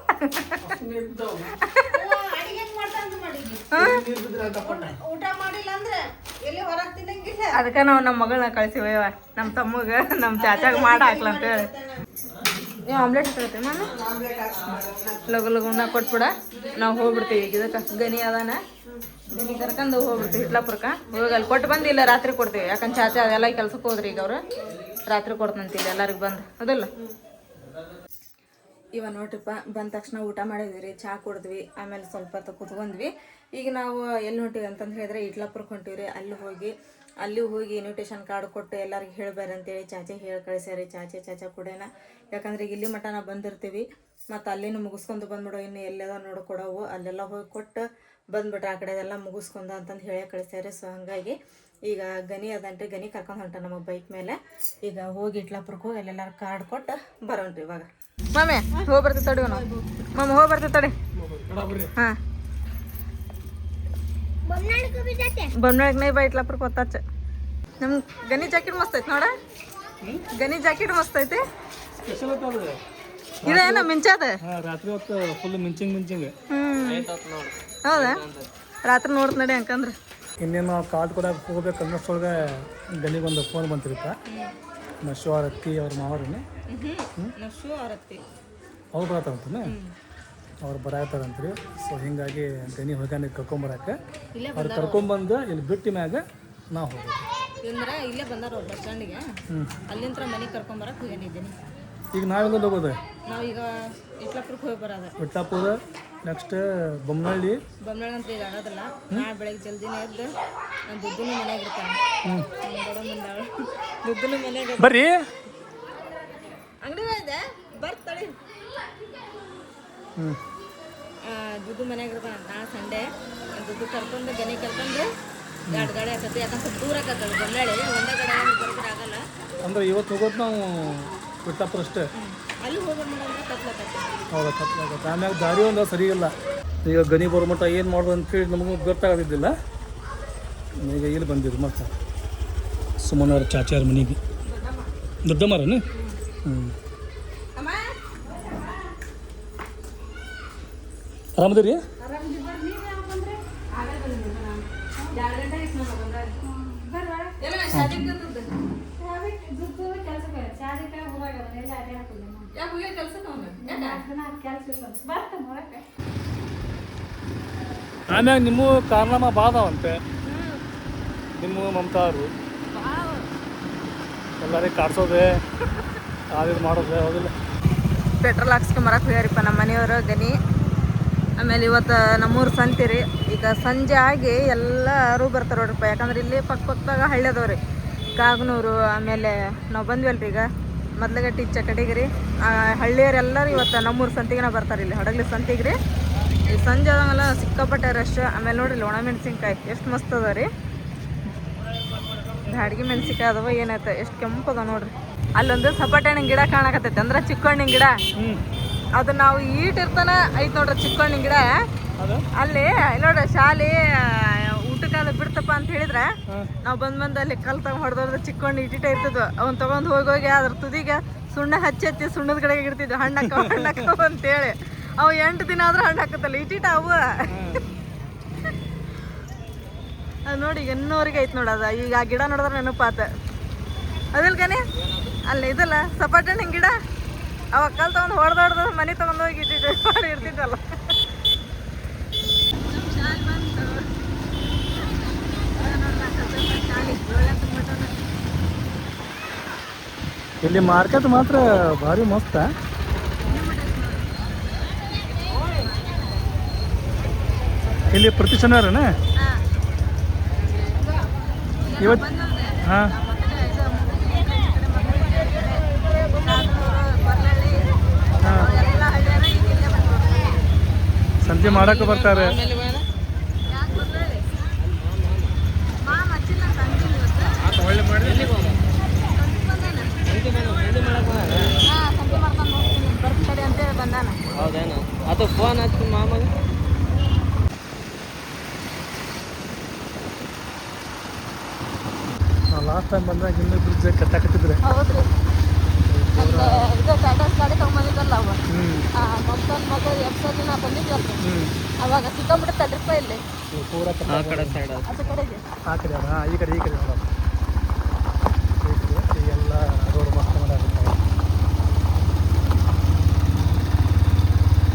[SPEAKER 3] ಊಟ ಮಾಡಿಲ್ಲ ಅಂದ್ರೆ ಎಲ್ಲಿ ಹೊರಗೆ ತಿನ್ನಂಗಿಲ್ಲ.
[SPEAKER 1] ಅದಕ್ಕೆ ನಾವು ನಮ್ಮ ಮಗಳನ್ನ ಕಳ್ಸಿವಯ್ಯವ ನಮ್ಮ ತಮ್ಮಗ ನಮ್ಮ ಚಾಚಾಗ ಮಾಡ ಹಾಕ್ಲ ಅಂತ ಹೇಳಿ. ನೀವು ಆಮ್ಲೆಟ್ ಹಾಕತ್ತೆ ನಾನು ಲಗು ಲಗುನ ಕೊಟ್ಬಿಡ. ನಾವು ಹೋಗ್ಬಿಡ್ತೀವಿ ಈಗ ಇದಕ್ಕೆ. ಗನಿ ಅದಾನ. ಗನಿ ಕರ್ಕೊಂಡು ಹೋಗ್ಬಿಡ್ತೀವಿ ಹಿಟ್ಲಾಪುರಕ್ಕೆ ಹೋಗಿ ಅಲ್ಲಿ ಕೊಟ್ಟು ಬಂದು ಇಲ್ಲ ರಾತ್ರಿ ಕೊಡ್ತೀವಿ. ಯಾಕಂದ್ರೆ ಚಾಚಾ ಅದೆಲ್ಲ ಕೆಲ್ಸಕ್ಕೆ ಹೋದ್ರಿ ಈಗ ಅವರು. ರಾತ್ರಿ ಕೊಡ್ತಂತಿಲ್ಲ ಎಲ್ಲರಿಗೂ ಬಂದು. ಅದಲ್ಲ? ಇವ ನೋಡ್ರಿಪ್ಪ ಬಂದ ತಕ್ಷಣ ಊಟ ಮಾಡಿದ್ವಿ ಚಹಾ ಕುಡಿದ್ವಿ, ಆಮೇಲೆ ಸ್ವಲ್ಪ ಹೊತ್ತು ಕುತ್ಕೊಂಡ್ವಿ. ಈಗ ನಾವು ಎಲ್ಲಿ ಹೊಂಟೀವಿ ಅಂತಂದು ಹೇಳಿದ್ರೆ ಇಟ್ಲಾಪುರಕ್ಕೆ ಹೊಂಟೀವಿ ರೀ, ಅಲ್ಲಿ ಹೋಗಿ ಅಲ್ಲಿ ಹೋಗಿ ಇನ್ವಿಟೇಷನ್ ಕಾರ್ಡ್ ಕೊಟ್ಟು ಎಲ್ಲರಿಗೆ ಹೇಳ್ಬೇರಿ ಅಂತೇಳಿ ಚಾಚೆ ಹೇಳಿ, ಕಳಿಸ್ಯಾರಿ ಚಾಚೆ, ಚಾಚಾ ಕೂಡೇನ. ಯಾಕಂದ್ರೆ ಈಗ ಇಲ್ಲಿ ಮಠ ನಾವು ಬಂದಿರ್ತೀವಿ, ಮತ್ತು ಅಲ್ಲಿನೂ ಮುಗಿಸ್ಕೊಂಡು ಬಂದ್ಬಿಡೋ, ಇನ್ನು ಎಲ್ಲೆಲ್ಲ ನೋಡ್ಕೊಡವು ಅಲ್ಲೆಲ್ಲ ಹೋಗಿ ಕೊಟ್ಟು ಬಂದ್ಬಿಟ್ರೆ ಆ ಕಡೆ ಎಲ್ಲ ಮುಗಿಸ್ಕೊಂಡ ಅಂತಂದು ಹೇಳಿ ಕಳಿಸ್ಯಾರಿ ಸೊ ಹಾಗಾಗಿ ಈಗ ಗನಿ ಅದಂಟ್ರಿ ಗನಿ ಕರ್ಕೊಂಡು ಹೊಂಟ ನಮ್ಮ ಬೈಕ್ ಮೇಲೆ. ಈಗ ಹೋಗಿ ಇಟ್ಲಾಪುರಕ್ಕೆ ಹೋಗಿ ಕಾರ್ಡ್ ಕೊಟ್ಟು ಬರೋಣ್ರಿ ಇವಾಗ. ಮಾಮೆ ಹೋಗಿ ಬರ್ತೀವಿ ತಡಿ ನಾವು ಮಾಮ ಹೋಗಿ ಬರ್ತೀವಿ ತಡಿ. ಹಾಂ. ಬೊಮ್ಮನಾಗ ನೈ ಬೈಟ್ಲಪ್ರ ಗೊತ್ತಾಚ ನಮ್ಮ ಗನಿ ಜಾಕೆಟ್ ಮಸ್ತ್ ಐತಿ ನೋಡ. ಗನಿ ಜಾಕೆಟ್ ಮಸ್ತ್ ಐತಿ.
[SPEAKER 2] ಸ್ಪೆಷಲ್ ಅದು
[SPEAKER 1] ಇದೇನ ಮಿಂಚಾದ?
[SPEAKER 2] ಹಾಂ ರಾತ್ರಿ ಹೊತ್ತು ಫುಲ್ ಮಿಂಚಿಂಗ್ ಮಿಂಚಿಂಗ್.
[SPEAKER 1] ಹ್ಮ್. ಹೌದಾ? ರಾತ್ರಿ ನೋಡ್ತ ನಡಿ ಅಂಕಂದ್ರೆ
[SPEAKER 2] ಇನ್ನೇನು ಕಾರ್ಡ್ ಕೊಡಕ್ಕೆ ಹೋಗ್ಬೇಕು ಅನ್ನೋಷ್ಟೊಳಗೆ ಗನಿಗೊಂದು ಫೋನ್ ಬಂತಿರುತ್ತ. ನಮ್ಮ ಅವ್ರ ಮಾವರನ್ನ ಅವ್ರು ಬರತ್ತಾರಂತಾನೆ ಅವ್ರು ಬರಾತಾರಂತ್ರಿ ಸೊ ಹಿಂಗಾಗಿ ಗಣಿ ಹೋಗ್ಯಾನ ಕರ್ಕೊಂಬರಕ್ಕೆ ಅವ್ರು ಕರ್ಕೊಂಬಂದು ಇಲ್ಲಿ ಬಿಟ್ಟ ಮ್ಯಾಗ ನಾವು ಹೋಗೋದು
[SPEAKER 1] ಅಂದ್ರೆ ಇಲ್ಲೇ ಬಂದಾರ ಅವ್ರು ಬಸ್ ಸ್ಟ್ಯಾಂಡಿಗೆ. ಅಲ್ಲಿಂದ ಮನೆಗೆ ಕರ್ಕೊಂಬರಕ್ಕೆ ಹೋಗಿದ್ದೀನಿ
[SPEAKER 2] ಈಗ ನಾವೆಲ್ಲ ಹೋಗೋದು?
[SPEAKER 1] ನಾವೀಗ ಇಟ್ಲಾಪುರಕ್ಕೆ ಹೋಗಿ ಬರೋದು.
[SPEAKER 2] ಬಿಟ್ಟಾಪುರ ನೆಕ್ಸ್ಟ್ ಬೊಮ್ಮನಹಳ್ಳಿ
[SPEAKER 1] ಬೊಮ್ಮನಹಳ್ಳಿ ಅಂತ ಈಗ ಆಗೋದಲ್ಲ. ನಾಳೆ ಬೆಳಗ್ಗೆ ಜಲ್ದಿನೇ ಎದ್ದು ನಾನು ದುಡ್ಡು ಮನೆಯಾಗ ಇರ್ತಾನೆ ದೊಡ್ಡ ಮನೆಯಾಗ
[SPEAKER 2] ಬರ್ರಿ.
[SPEAKER 1] ಅಂಗಡಿ ಬರ್ತಾಳೆ ದುಡ್ಡು ಮನ್ಯಾಗ ಇರ್ತಾನೆ ನಾ ಸಂಡೆ. ದುಡ್ಡು ಕರ್ಕೊಂಡು ಗನಿ ಕರ್ಕೊಂಡು ಗಾಡಿ ಗಾಡಿ ಆಕತಿ ಯಾಕಂದ್ರೆ ಸ್ವಲ್ಪ ದೂರ ಆಕತ್ತದ ಬೊಮ್ಮನಾಳಿ ಒಂದೇ ಕಡೆ ಆಗಲ್ಲ.
[SPEAKER 2] ಅಂದ್ರೆ ಇವತ್ತು ಹೋಗೋದು ನಾವು ಬಿಟ್ಟಾಪುರ ಅಷ್ಟೇ.
[SPEAKER 1] ಅಲ್ಲಿ ಹೋಗೋದು ಅಂದ್ರೆ ಕತ್ಲಕತ್ತೆ
[SPEAKER 2] ಹೌದಾ ಆಮ್ಯಾಗ ದಾರಿ ಒಂದು ಸರಿ ಇಲ್ಲ. ಈಗ ಗನಿ ಬರೋ ಮಟ್ಟ ಏನು ಮಾಡೋದು ಅಂತೇಳಿ ನಮಗೂ ಗೊತ್ತಾಗೋದಿದ್ದಿಲ್ಲ. ಈಗ ಇಲ್ಲಿ ಬಂದಿದ್ದು ಮತ್ತೆ. ಸುಮನವ್ರ ಚಾಚಾರ ಮನೆಗೆ.
[SPEAKER 1] ದೊಡ್ಡ
[SPEAKER 2] ಆರಾಮದಿರಿ? ಆಮ್ಯಾಗ ನಿಮ್ಮ ಕಾರಣಮ ಬಾದವಂತೆ ನಿಮ್ಮ ಮಮತಾರು ಎಲ್ಲರಿಗೆ ಕಾಡ್ಸೋದೆ. (laughs) ಅದು ಹಾಕ್ಸ್ಕೊಂಡ್ ಹೌದಿಲ್ಲ
[SPEAKER 1] ಪೆಟ್ರೋಲ್ ಹೋಗ್ಯಾರಿಪ್ಪ ನಮ್ಮ ಮನೆಯವರು ಗನಿ ಆಮೇಲೆ ಇವತ್ತು ನಮ್ಮೂರು ರೀ. ಈಗ ಸಂಜೆ ಆಗಿ ಎಲ್ಲರೂ ಬರ್ತಾರೆ ನೋಡ್ರಿಪ್ಪ. ಯಾಕಂದ್ರೆ ಇಲ್ಲಿ ಪಕ್ಕ ಪಕ್ಕದಾಗ ಹಳ್ಳಿ ಅದಾವ್ರಿ ಕಾಗನೂರು, ಆಮೇಲೆ ನಾವು ಬಂದ್ವಲ್ರಿ ಈಗ. ಮೊದ್ಲಗಟ್ಟಿ ಚಕಡಿಗಿರಿ ರೀ ಹಳ್ಳಿಯರೆಲ್ಲರೂ ಇವತ್ತು ನಮ್ಮೂರು ಸಂತಿಗೆನ ಬರ್ತಾರೆ ಇಲ್ಲಿ. ಹಡಗಲಿ ಸಂತೆಗೆ ರೀ ಈ ಸಂಜೆ ಆದಂಗೆಲ್ಲ ಸಿಕ್ಕಾಪಟ್ಟೆ ರಶ್ ಆಮೇಲೆ ನೋಡ್ರಿ ಒಣ ಮೆಣಸಿನ್ಕಾಯಿ. ಎಷ್ಟು ಮಸ್ತ್ ಅದ ರೀ ಅಡ್ಗೆ ಮೆಣಸಿನ್ಕಾಯಿ ಅದಾವ ಏನೈತೆ. ಎಷ್ಟು ಕೆಂಪು ಅದ ನೋಡ್ರಿ. ಅಲ್ಲೊಂದು ಸಪಾಟೆ ಹಣ್ಣಿನ ಗಿಡ ಕಾಣಕತ್ತೈತೆ. ಅಂದ್ರೆ ಚಿಕ್ಕಣ್ಣಿನ ಗಿಡ. ಅದು ನಾವು ಈಟ್ ಇರ್ತಾನ ಐತ್ ನೋಡ್ರಿ ಚಿಕ್ಕಣ್ಣಿನ ಗಿಡ. ಅಲ್ಲಿ ನೋಡ್ರಿ ಶಾಲೆ ಊಟಕಾಲ ಬಿಡ್ತಪ್ಪ ಅಂತ ಹೇಳಿದ್ರೆ ನಾವು ಬಂದ್ ಬಂದ ಅಲ್ಲಿ ಕಲ್ ತಗೊಂಡ್ ಹೊಡೆದವ್ರದ್ದು ಚಿಕ್ಕೊಂಡು ಇಟ್ಟಿಟ್ಟ ಇರ್ತದ ಅವ್ನ ತಗೊಂಡ್ ಹೋಗಿ ಹೋಗಿ ಅದ್ರ ತುದಿಗೆ ಸುಣ್ಣ ಹಚ್ಚಿ ಹಚ್ಚಿ ಸುಣ್ಣದ ಕಡೆಗೆ ಹಣ್ಣ ಹಣ್ಣಕ್ಕ ಹಣ್ಣಕ್ಕ ಅಂತೇಳಿ. ಅವು ಎಂಟು ದಿನ ಆದ್ರೂ ಹಣ್ಣು ಹಾಕತ್ತಲ್ಲ ಇಟ್ಟಿಟ್ಟ ಅವು. ಅದು ನೋಡಿ ಎನ್ನೋರಿಗೆ ಐತ್ ನೋಡ ಈಗ ಆ ಗಿಡ ನೋಡಿದ್ರೆ ನೆನಪಾತ. ಅದಿಲ್ಕನಿ? ಅಲ್ಲಿ ಇದಲ್ಲ ಸಪಾಟ ಹಣ್ಣಿನ ಗಿಡ? ಅವ ಕಲ್ ತಗೊಂಡು ಹೊಡೆದೊಡ್ದು ಮನೆ ತಗೊಂಡು ಹೋಗಿ ಇಟ್ಟಿಟ್ಟು ಮಾಡಿ ಇರ್ತಿದ್ದಲ್ಲ
[SPEAKER 2] ಇಲ್ಲಿ ಮಾರ್ಕೆಟ್ ಮಾತ್ರ ಭಾರಿ ಮಸ್ತ. ಇಲ್ಲಿ ಪ್ರತಿ ಶನಿವಾರನ ಇವತ್ತು ಹಾಂ. ಸಂತೆ ಮಾಡಕ್ಕೆ ಬರ್ತಾರೆ.
[SPEAKER 4] ಹೌದೇನು ಅದು ಫೋನ್ ಹಚ್ಚಿ ಮಾಮಗ
[SPEAKER 2] ಲಾಸ್ಟ್ ಟೈಮ್ ಬಂದಾಗ ಇನ್ನೂ ಬ್ರಿಡ್ಜ್ ಕಟ್ಟಾಕತ್ತಿದ್ರೆ.
[SPEAKER 1] ಇದು ಟಾಟಾ ಗಾಡಿ ತಗೊಂಬಂದಿದ್ದಲ್ಲ ಅವ ಆ ದಿನ ಬಂದಿದ್ವಲ್ಲ. ಅವಾಗ ಸಿಕ್ಕಾಬಿಟ್ಟು ಇಲ್ಲಿ.
[SPEAKER 4] ಆ ಕಡೆ ಸೈಡ್ ಅದು
[SPEAKER 1] ಕಡೆಗೆ.
[SPEAKER 2] ಆ ಕಡೆ ಹಾಂ ಈ ಕಡೆ ಈ ಕಡೆ ಈ ಎಲ್ಲ ರೋಡ್ ಮಸ್ತ್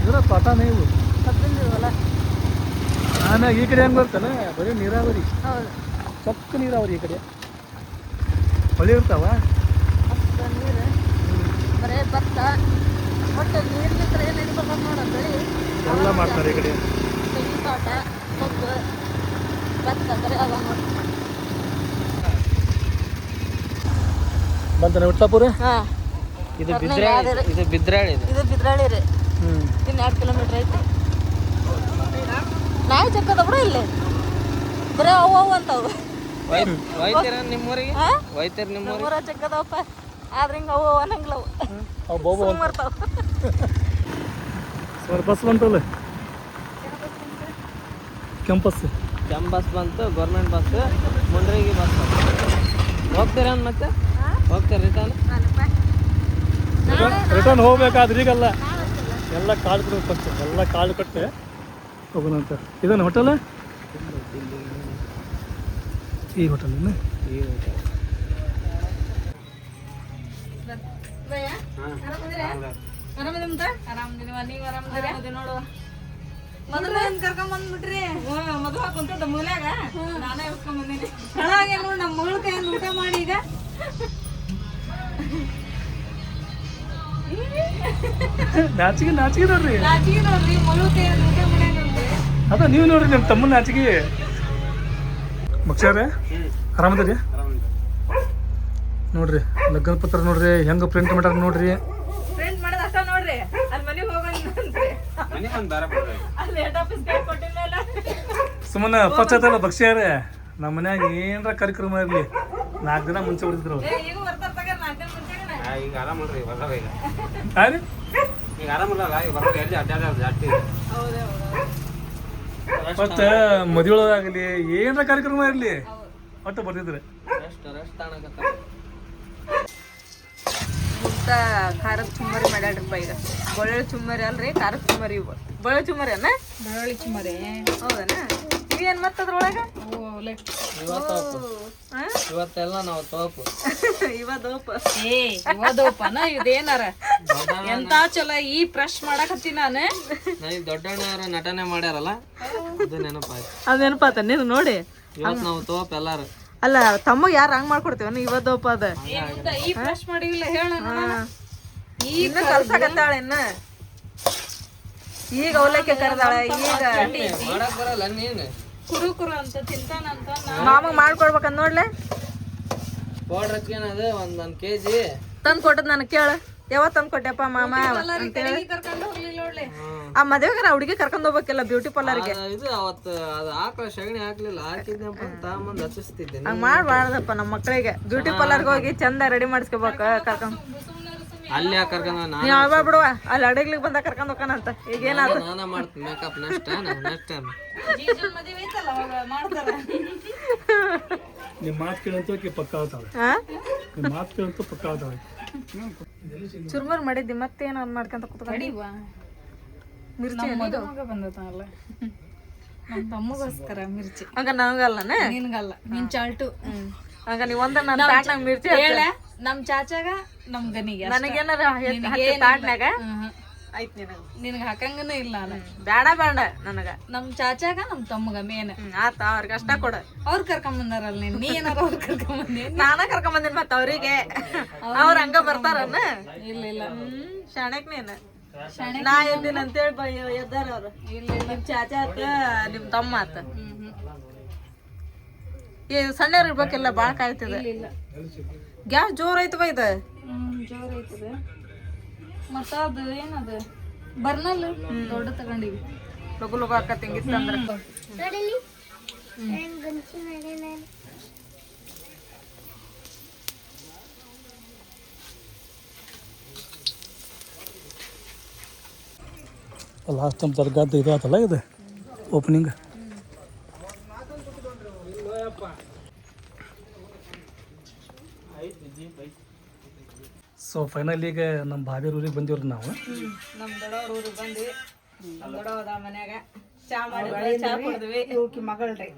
[SPEAKER 2] ಇದರ ಆಮ್ಯಾಗ ಈ ಕಡೆ ಹೆಂಗೆ ಬರ್ತಾನೆ ಬರೀ ನೀರಾವರಿ.
[SPEAKER 1] ಹೌದು.
[SPEAKER 2] ಚೊಕ್ಕ ನೀರಾವರಿ ಈ ಕಡೆ. ಹೊಳಿ ಇರ್ತಾವ?
[SPEAKER 1] ಬರೇ ಭತ್ತ ಒಟ್ಟು ನೀರು ಬಿಟ್ಟರೆ ಏನು ನಡಿಬೇಕು ಬೆಳೆ
[SPEAKER 2] ಎಲ್ಲ ಮಾಡ್ತಾರೆ ಈ ಕಡೆ.
[SPEAKER 1] ತೆಂಗಿನ ತೋಟ ಕಬ್ಬು ಭತ್ತ ಅಂದರೆ ನೋಡಿ
[SPEAKER 2] ಬಂತಾನೆ
[SPEAKER 1] ಹಾಂ.
[SPEAKER 4] ಇದು ಬಿದ್ರಾಳಿ ಇದು ಬಿದ್ರಾಳಿ ಇದು.
[SPEAKER 1] ಬಿದ್ರಾಳಿ ರೀ.
[SPEAKER 2] ಹ್ಞೂ
[SPEAKER 1] ಇನ್ನು ಎರಡು ಕಿಲೋಮೀಟ್ರ್ ಐತಿ. ನಾಯಿ ಚಕ್ಕದ ಬಿಡು ಇಲ್ಲಿ. ಬರೀ ಅವು ಅವು ಅಂತವು
[SPEAKER 4] ಒಯ್- ಒಯ್ತೀರ ನಿಮ್ಮೂರಿಗೆ? ಒಯ್ತೀರ
[SPEAKER 1] ನಮ್ಮೂರ ಚಕ್ಕದವಪ್ಪ ಆದ್ರೆ ಹಿಂಗೆ ಅವು ಅವು ಅನ್ನಂಗಿಲ್ಲ ಅವು.
[SPEAKER 2] ಅವು ಬೋಬೋ
[SPEAKER 1] ಬರ್ತಾವ
[SPEAKER 2] ಸರ್ ಬಸ್ ಬಂತಲ್ಲ? ಕೆಂಪಸ್.
[SPEAKER 4] ಕೆಂಪ್ ಬಸ್ ಬಂತು ಗೌರ್ಮೆಂಟ್ ಬಸ್ ಮುಂಡ್ರಿಗೆ ಬಸ್ ಹೋಗ್ತೀರ ಮತ್ತೆ? ಹೋಗ್ತೀರ ರಿಟರ್ನ್
[SPEAKER 2] ರಿಟರ್ನ್ ಹೋಗ್ಬೇಕಾದ್ರೆ ಈಗಲ್ಲ. ಎಲ್ಲ ಕಾಳು ಕೊಡ್ಬೇಕು ಫಸ್ಟ್ ಎಲ್ಲ ಕಾಳು ಕೊಟ್ಟೆ ಹೋಗೋಣ ಅಂತ. ಇದನ್ನ ಹೋಟೆಲ್ ಈ ಹೋಟೆಲ್
[SPEAKER 1] ಆರಾಮದಿನವ. ನೀವು ಆರಾಮದಿರಿ? ನೋಡುವ. ಮೊದಲು ಏನ್ ಕರ್ಕೊಂಡ್ ಬಂದ್ಬಿಟ್ರಿ ಮದುವೆ ಕುಂತದ ಮೂಲ್ಯಾಗ ನಾನೇ ಇಸ್ಕೊಂಡ್ ಬಂದೀನಿ. ಒಳಗೆ ನೋಡಿ ನಮ್ಮ ಮಗಳ ಕೈಯಿಂದ ಊಟ ಮಾಡಿ ಈಗ.
[SPEAKER 2] ನಾಚಿಗೆ ನಾಚಿಗೆ ನೋಡ್ರಿ.
[SPEAKER 1] ನಾಚಿಗೆ ನೋಡ್ರಿ ಮಗಳ ಕೈಯಿಂದ ಊಟ ಮಾಡ್ಯಾನಂತೆ
[SPEAKER 2] ಅದ ನೀವು ನೋಡ್ರಿ ನಿಮ್ಮ ತಮ್ಮನ ನಾಚಿಗೆ ಮುಖ್ಯಾರ ಆರಾಮದರಿ? ನೋಡ್ರಿ ಲಗ್ನ ಪತ್ರ ನೋಡ್ರಿ ಹೆಂಗ ಪ್ರಿಂಟ್ ಮಾಡ್ಯಾರ ನೋಡ್ರಿ.
[SPEAKER 1] ಪ್ರಿಂಟ್ ಮಾಡೋದು ಅಷ್ಟ ನೋಡ್ರಿ. ಅಲ್ಲಿ ಮನೆಗೆ ಕೊಟ್ಟಿಲ್ಲ
[SPEAKER 2] ಸುಮ್ಮನೆ ಫಸ್ಟ್ ಆಯ್ತಲ್ಲ ಬಕ್ಷಿಯಾರ ನಮ್ಮ ಮನ್ಯಾಗ ಏನ್ರ ಕಾರ್ಯಕ್ರಮ ಇರ್ಲಿ. ನಾಲ್ಕು ದಿನ ಮುಂಚೆ ಬರ್ತಿದ್ರು ಅವ್ರು.
[SPEAKER 1] ಈಗ ಆರಾಮ
[SPEAKER 4] ಈಗ. ಆರಾಮಲ್ಲ ಈಗ ಎಲ್ಲಿ ಅಡ್ಡಾಡ ಜಾಸ್ತಿ
[SPEAKER 1] ಹೌದೇ ಹೌದು
[SPEAKER 2] ಫಸ್ಟ್ ಮದುವೆ ಒಳಗಾಗಲಿ ಏನ್ರ ಕಾರ್ಯಕ್ರಮ ಇರ್ಲಿ. ಒಟ್ಟು ಬರ್ತಿದ್ರು.
[SPEAKER 4] ತಾಣಕತ್ತ
[SPEAKER 1] ಖಾರದ ಚುಮ್ಮರಿ ಮಾಡ್ಯಾಡ್ರಪ್ಪ ಈಗ. ಬಳ್ಳಿ ಚುಮ್ಮರಿ ಅಲ್ರಿ ಖಾರದ ಚುಮ್ಮರಿ ಇವು. ಬಳ್ಳುಳ್ಳಿ ಚುಮ್ಮರಿ ಅನ್ನ?
[SPEAKER 5] ಬೆಳ್ಳುಳ್ಳಿ ಚುಮ್ಮರಿ.
[SPEAKER 1] ಹೌದನ? ಇವೇನ್ ಮತ್ತ ಅದ್ರೊಳಗ?
[SPEAKER 4] ಇವತ್ತೆಲ್ಲ ನಾವು ತೋಪು. (laughs)
[SPEAKER 1] ಇವ ದೋಪ.
[SPEAKER 5] ಏ ಇವದೋಪನ ಇದೇನಾರ? ಎಂತ ಚಲೋ ಈ ಪ್ರಶ್ ಮಾಡಕತ್ತೀನಿ ನಾನು?
[SPEAKER 4] ದೊಡ್ಡಣ್ಣವ್ರ ನಟನೆ ಮಾಡ್ಯಾರಲ್ಲ? ಅದು ನೆನಪಾಯ್ತು.
[SPEAKER 1] ಅದು ನೆನಪಾತ ನೀನು ನೋಡಿ.
[SPEAKER 4] ಇವತ್ತು ನಾವು ತೋಪ ಎಲ್ಲಾರು.
[SPEAKER 1] ಅಲ್ಲ ತಮ್ಮ ಯಾರು ಹಂಗ್ ಮಾಡ್ಕೊಡ್ತೇವ? ಇವತ್ತೋಪ ದೋಪ ಅದ. ಇನ್ನ ಕಲ್ಸಾಕತ್ತಾಳ ಇನ್ನ. ಈಗ ಅವಲಕ್ಕಿ ಕರೆದಾಳ ಈಗ. ಮಾಮ ಮಾಡ್ಕೊಡ್ಬೇಕಂದ್ ನೋಡ್ಲೆ.
[SPEAKER 4] ಪೌಡ್ರ್ ಒಂದ್ ಒಂದ್ ಕೆ ಜಿ
[SPEAKER 1] ತಂದ್ ಕೊಟ್ಟದ್ ನನಗ್ ಕೇಳ. ಯಾವತ್ ತಂದ್ ಕೊಟ್ಟೆಪ್ಪ ಮಾಮ ಅಂತೇಳಿ ಆ ಮದ್ವೆಗ ನಾ ಹುಡುಗಿ ಕರ್ಕೊಂಡ್ ಹೋಗ್ಬೇಕಲ್ಲ ಬ್ಯೂಟಿ ಪಾರ್ಲರ್ಗೆ
[SPEAKER 4] ಇದು ಅವತ್ತು ಅದು ಆಕಳ ಸಗಣಿ ಹಾಕ್ಲಿಲ್ಲ ಹಾಕಿದ್ನಪ್ಪ ತಗೊಂಬಂದು ಹಚ್ಚಿಸ್ತಿದ್ದೆ.
[SPEAKER 1] ಹಂಗ್ ಮಾಡಬಾರ್ದಪ್ಪ ನಮ್ಮ ಮಕ್ಕಳಿಗೆ ಬ್ಯೂಟಿ ಪಾರ್ಲರ್ಗೆ ಹೋಗಿ ಚಂದ ರೆಡಿ ಮಾಡಿಸ್ಕೋಬೇಕು ಕರ್ಕೊಂಡ್
[SPEAKER 4] ಅಲ್ಲಿ ಯಾಕೆ ಕರ್ಕೊಂಡ್ ನಾನು
[SPEAKER 1] ಯಾವ ಬಿಡುವ? ಅಲ್ಲಿ ಅಡಗ್ಲಿಗ್ ಬಂದ ಕರ್ಕೊಂಡ್ ಅಂತ. ಈಗ ಏನಾದ್ರು?
[SPEAKER 4] ನಾನು ಮಾಡ್ತೀನಿ. ಮೇಕಪ್ ನೆಕ್ಸ್ಟ್ ನೆಕ್ಸ್ಟ್ ಟೈಮ್
[SPEAKER 5] ಜೀಜನ್ ಮದುವೆ ಐತಲ್ಲ ಅವಾಗ ಮಾಡ್ತಾರ. (laughs)
[SPEAKER 2] ನಿಮ್ಮ ಮಾತು ಕೇಳಂತೂ ಪಕ್ಕ ಆಗ್ತಾವೆ ನಿಮ್ಮ ಮಾತು ಕೇಳಂತೋ ಪಕ್ಕ ಆಗ್ತಾವೆ
[SPEAKER 1] ಚುರ್ಮುರ್ ಮಾಡಿದ್ದಿ ಮತ್ತೇನ ಮಾಡ್ಕೊಂತ ಮಾಡ್ಕಂತ
[SPEAKER 5] ಅಡಿವಾ
[SPEAKER 1] ಮಿರ್ಚಿ
[SPEAKER 5] ಮಗ ಬಂದತಲ್ಲ ನಮ್ಮ ತಮ್ಮಗೋಸ್ಕರ ಮಿರ್ಚಿ.
[SPEAKER 1] ಹಂಗ ನನಗಲ್ಲನ
[SPEAKER 5] ನಿನ್ಗಲ್ಲ ನಿನ್ ಚಾಲ್ಟು.
[SPEAKER 1] ಆಗ ನೀವ್ ಒಂದ ನನ್ನ ತಾಟ್ನಾಗ ಮಿರ್ಚಿ.
[SPEAKER 5] ಹೇಳ ನಮ್ ಚಾಚಾಗ ನಮ್ ಗನಿಗೆ.
[SPEAKER 1] ನನಗೇನಾರ ತಾಟ್ನಾಗ ಆಯ್ತ್ ನಿನಗ.
[SPEAKER 5] ನಿನಗ್ ಹಾಕಂಗನ ಇಲ್ಲ ಅಲ್ಲ?
[SPEAKER 1] ಬೇಡ ಬೇಡ ನನಗ.
[SPEAKER 5] ನಮ್ ಚಾಚಾಗ ನಮ್ ತಮ್ಮಗ ಮೇನ್
[SPEAKER 1] ಆತ ಅವ್ರಿಗೆ ಅಷ್ಟ ಕೊಡ.
[SPEAKER 5] ಅವ್ರ ಕರ್ಕೊಂಡ್ ಬಂದಾರಲ್ಲ ನೀನ್? ನೀ ಏನಾರ ಅವ್ರ ಕರ್ಕೊಂಡ್ ಬಂದಿ?
[SPEAKER 1] ನಾನ ಕರ್ಕೊಂಡ್ ಬಂದಿನ ಮತ್ತ ಅವ್ರಿಗೆ. ಅವ್ರ ಹಂಗ ಬರ್ತಾರನ್ನ
[SPEAKER 5] ಇಲ್ಲ ಇಲ್ಲ.
[SPEAKER 1] ಶಾಣಕ್ ನೀನ್. ನಾ ಎದ್ದಿನ ಅಂತೇಳಿ ಬೈ ಎದ್ದಾರ ಅವ್ರು. ನಿಮ್ ಚಾಚಾ ಆತ ನಿಮ್ ತಮ್ಮ ಆತ. ಏ ಸಣ್ಣವ್ರು ಇರ್ಬೇಕಿಲ್ಲ ಬಾಳ ಕಾಯ್ತದ.
[SPEAKER 5] ಇಲ್ಲ
[SPEAKER 1] ಗ್ಯಾಸ್ ಜೋರ್ ಐತವ ಇದು.
[SPEAKER 5] ಜೋರ್ ಐತದ. ಮತ್ತ ಅದು ಏನದು? ಬರ್ನಲ್ ದೊಡ್ಡ ತಗೊಂಡಿವಿ.
[SPEAKER 1] ಲಗು ಲಗು
[SPEAKER 3] ಮಾಡಿ ನಾನು
[SPEAKER 2] ಲಾಸ್ಟ್ ಟೈಮ್ ದರ್ಗಾದ ಇದು ಆತಲ್ಲ ಇದು? ಓಪನಿಂಗ್ ಸೊ ಫೈನಲ್ ಈಗ ನಮ್ಮ ಬಾಬೇರ್ ಊರಿಗೆ ಬಂದಿವ್ರಿ ನಾವು.
[SPEAKER 1] ನಮ್ಮ ದೊಡ್ಡವ್ರ ಊರಿಗೆ ಬಂದ್ವಿ. ನಮ್ಮ ದೊಡ್ಡವ ಅದ ಮನ್ಯಾಗ. ಚಾ ಮಾಡಿದ್ವಿ ಚಾ ಕುಡಿದ್ವಿ. ಇವಕ್ಕೆ ಮಗಳ್ರಿ.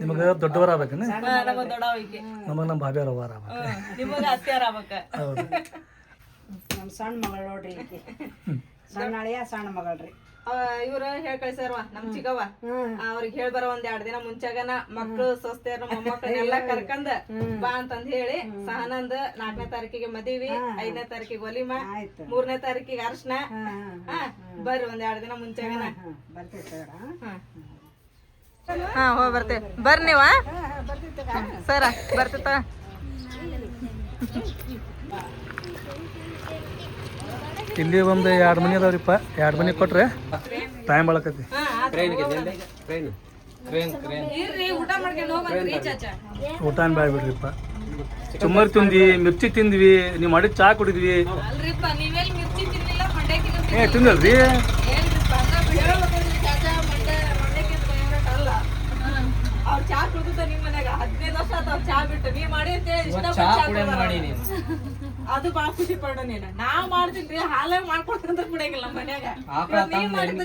[SPEAKER 2] ನಿಮಗೆ ದೊಡ್ಡವರ ಆಗ್ಬೇಕನ?
[SPEAKER 1] ನಮ್ಮ
[SPEAKER 2] ನಮಗೆ ನಮ್ಮ ಬಾಬೇರ್ ಅವರ ಆಗ್ಬೇಕು.
[SPEAKER 1] ನಿಮಗ ಅತ್ಯಾರ ಆಗ್ಬೇಕ.
[SPEAKER 2] ಹೌದು.
[SPEAKER 6] ನಮ್ಮ ಸಣ್ಣ ಮಗಳ ನೋಡ್ರಿ ಈಕಿ. ಸಣ್ಣ ಅಳಿಯ ಸಣ್ಣ ಮಗಳ್ರಿ.
[SPEAKER 1] ಇವ್ರ ಹೇಳ್ ಕಳ್ಸ್ಯಾರವ ನಮ್ ಚಿಗವ್ವ. ಅವ್ರಿಗೆ ಹೇಳ್ ಬರೋ ಒಂದ್ ಎರಡ್ ದಿನ ಮುಂಚಾಗನ ಮಕ್ಳು ಸೊಸ್ತೆಯರ್ ಮೊಮ್ಮಕ್ಕಳನ್ನೆಲ್ಲ ಕರ್ಕಂದ ಬಾ ಅಂತಂದ್ ಹೇಳಿ ಸಹನಂದ್ ನಾಲ್ಕನೇ ತಾರೀಕಿಗೆ ಮದಿವಿ ಐದನೇ ತಾರೀಕಿಗೆ ಒಲಿಮ ಮೂರನೇ ತಾರೀಕಿಗೆ ಅರ್ಶನ. ಬರ್ರಿ ಒಂದ್ ಎರಡ್ ದಿನ ಮುಂಚಾಗನ.
[SPEAKER 6] ಹಾ
[SPEAKER 1] ಹೋಗ್ ಬರ್ತೇವೆ. ಬರ್ ನೀವ. ಸರ ಬರ್ತಿತ್ತ
[SPEAKER 2] ಇಲ್ಲಿ ಒಂದು ಎರಡು ಮನೆ ಅದಾವ್ರಿಪ್ಪ ಎರಡು ಮನೆ ಕೊಟ್ರೆ ಟೈಮ್ ಬಳಕತಿ.
[SPEAKER 5] ಊಟ
[SPEAKER 2] ಬಿಡ್ರಿಪ್ಪ ಚುಮ್ಮರಿ ತಿಂದ್ವಿ ಮಿರ್ಚಿ ತಿಂದ್ವಿ ನೀವು ಮಾಡಿದ ಚಾ ಕುಡಿದ್ವಿ. ಏ ತಿಂದಲ್ರಿ?
[SPEAKER 1] ಚಾ ಕುಡಿದ ನಿಮ್ಮ ಮನೆಯಾಗ ಹದಿನೈದು ವರ್ಷ ಆತ ಚಾ ಬಿಟ್ಟು. ನೀ ಮಾಡಿ ಅಂತ ಇಷ್ಟ
[SPEAKER 4] ಚಾ ಕುಡಿಯೋದು ಮಾಡಿ. ನೀನು
[SPEAKER 1] ಅದು ಬಾಳ ಖುಷಿ ಪಡೋ ನೀನು. ನಾ ಮಾಡ್ತೀನಿ ಹಾಲೇ ಮಾಡ್ಕೊಡ್ತಂತ ಕುಡಿಯಂಗಿಲ್ಲ ನಮ್ಮ ಮನ್ಯಾಗ.
[SPEAKER 4] ತಂದು ಎಣ್ಕೆ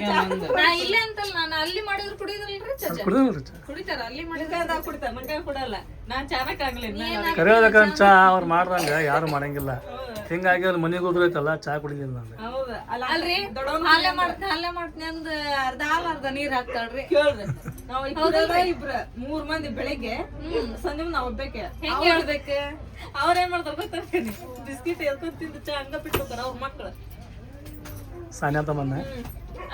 [SPEAKER 5] ನಾ ಇಲ್ಲೇ ಅಂತಲ್ಲ ನಾನು ಅಲ್ಲಿ ಮಾಡಿದ್ರು ಕುಡಿಯೋದಿಲ್ರಿ ಚಾಚಾ?
[SPEAKER 2] ಕುಡಿದ್ರಿ ಚಾ.
[SPEAKER 5] ಕುಡಿತಾರ ಅಲ್ಲಿ ಮಾಡಿದ್ರೆ
[SPEAKER 1] ಕುಡಿತಾರ ಮಂಗಾಯ ಕುಡಲ್ಲ. ನಾನ್ ಚಾನಕ್ ಆಗ್ಲಿಲ್ಲ
[SPEAKER 2] ಚಾ ಅವ್ರು ಮಾಡ್ದಂಗ ಯಾರು ಮಾಡಂಗಿಲ್ಲ. ಹಿಂಗಾಗಿ ಅವ್ರ ಮನೆಗೆ ಹೋದ್ರೈತಲ್ಲ ಚಾ ಕುಡಿದಿಲ್ಲ ನಾನು
[SPEAKER 1] ಹೌದು. ಅಲ್ಲ
[SPEAKER 5] ಅಲ್ರಿ? ಹಾಲೆ ಮಾಡ್ತೀನಿ ಹಾಲೆ ಮಾಡ್ತೀನಿ ಅಂದ್ ಅರ್ಧ ಹಾಲು ಅರ್ಧ ನೀರ್ ಹಾಕ್ತಾಳ್ರಿ.
[SPEAKER 1] ಕೇಳ್ರಿ. ನಾವ್ ಇಬ್ರ ಇಬ್ರ? ಮೂರ್ ಮಂದಿ ಬೆಳಿಗ್ಗೆ ಸಂಜೆ ನಾವ್ ಒಬ್ಬಕ್ಕೆ
[SPEAKER 5] ಹೆಂಗ್ ಹೇಳ್ಬೇಕು?
[SPEAKER 1] ಅವ್ರ ಏನ್ ಮಾಡ್ತಾರ ಗೊತ್ತ? ಬಿಸ್ಕಿಟ್ ಎಲ್ಕೊಂಡ್ ತಿಂದು ಚಾ ಹಂಗ ಬಿಟ್ಕೋತಾರ ಅವ್ರ ಮಕ್ಳು.
[SPEAKER 2] ಸಾನ್ಯಾ ಅಂತ ಮೊನ್ನೆ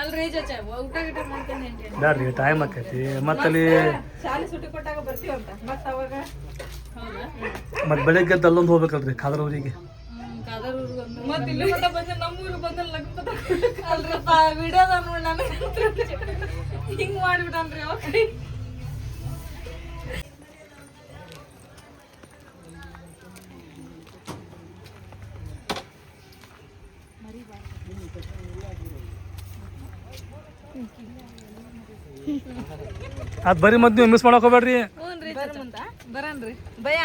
[SPEAKER 5] ಅಲ್ರಿ ಚಾಚಾ ಊಟ ಗಿಟ ಮಾಡ್ಕೊಂಡು
[SPEAKER 2] ಬ್ಯಾಡ್ರಿ ಟೈಮ್ ಆಕೈತಿ. ಮತ್ತಲ್ಲಿ
[SPEAKER 1] ಶಾಲೆ ಸುಟ್ಟಿ ಕೊಟ್ಟಾಗ ಬರ್ತೀವಂತ ಮತ್ತ ಅವಾಗ?
[SPEAKER 5] ಹೌದಾ
[SPEAKER 2] ಮತ್ತೆ ಬೆಳಗ್ಗೆ ಅಲ್ಲೊಂದು ಹೋಗ್ಬೇಕಲ್ರಿ ಖಾದ್ರ ಊರಿಗೆ
[SPEAKER 1] ಮತ್ತ ಇಲ್ಲಿ ಬಂದ ನಮ್ಮೂರು ಬಂದ ಲಗ್ನ
[SPEAKER 5] ಅಲ್ರಪ್ಪ ವಿಡಿಯೋದ ನೋಡಿ ನನಗೆ
[SPEAKER 1] ಹಿಂಗ್ ಮಾಡ್ಬಿಟ್ಟನ್ರಿ ಅವ
[SPEAKER 2] ಅದು ಬರೀ ಮದ್ ನೀವು ಮಿಸ್ ಮಾಡಕ್ ಹೋಗ್ಬೇಡ್ರಿ.
[SPEAKER 5] ಬರನ್ರಿ.
[SPEAKER 1] ಭಯ.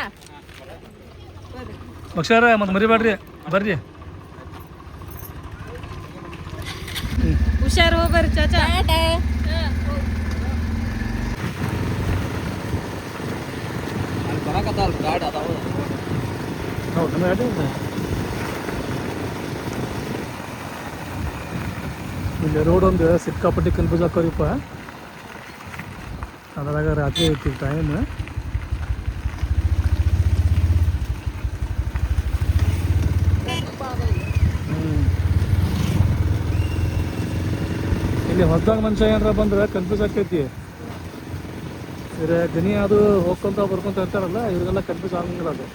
[SPEAKER 2] ಬಕ್ಷಾರ ಮತ್ತೆ ಮರಿಬೇಡ್ರಿ. ಬರ್ರಿ.
[SPEAKER 5] ಹುಷಾರು ಹೋಗ್ಬರ್ರಿ ಚಾಚಾ.
[SPEAKER 4] ಅಲ್ಲಿ ಬರಕತ್ತಾವ ಗಾಡಿ ಅದಾವ.
[SPEAKER 2] ಹೌದು ಗಾಡಿ ಇಲ್ಲಿ. ರೋಡ್ ಒಂದು ಸಿಕ್ಕಾಪಟ್ಟಿ ಕನ್ಫ್ಯೂಸ್ ಹಾಕೋರಿಪ್ಪ. ಅದ್ರಾಗ ರಾತ್ರಿ ಐತಿ ಟೈಮ್ ಇಲ್ಲಿ ಹೊಸದಾಗ ಮನುಷ್ಯ ಏನಾರ ಬಂದ್ರೆ ಕನ್ಫ್ಯೂಸ್ ಆಕೈತಿ ಇವ್ರ ಗನಿ ಅದು ಹೋಗ್ಕೊಂತ ಬರ್ಕೊಂತ ಇರ್ತಾರಲ್ಲ, ಇವ್ರಿಗೆಲ್ಲ ಕನ್ಫ್ಯೂಸ್ ಆಗಂಗಿಲ್ಲ ಅದು.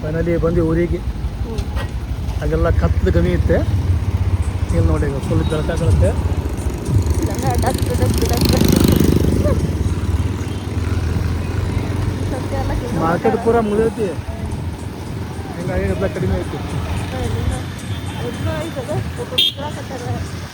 [SPEAKER 2] ಫೈನಲಿ ಬಂದು ಊರಿಗೆ. ಹಾಗೆಲ್ಲ ಕತ್ತದ ಗಣಿ ಇತ್ತೆ. ಇಲ್ಲಿ ನೋಡಿ ಫುಲ್ ಬೆಳಕಾಗತ್ತೆ ಮಾರ್ಕೆಟ್ ಪೂರ ಮುಗಿದೈತಿ. ಹಿಂಗಾಗಿ ಎಲ್ಲ ಕಡಿಮೆ ಐತಿ. 暗いけど、ここかたら。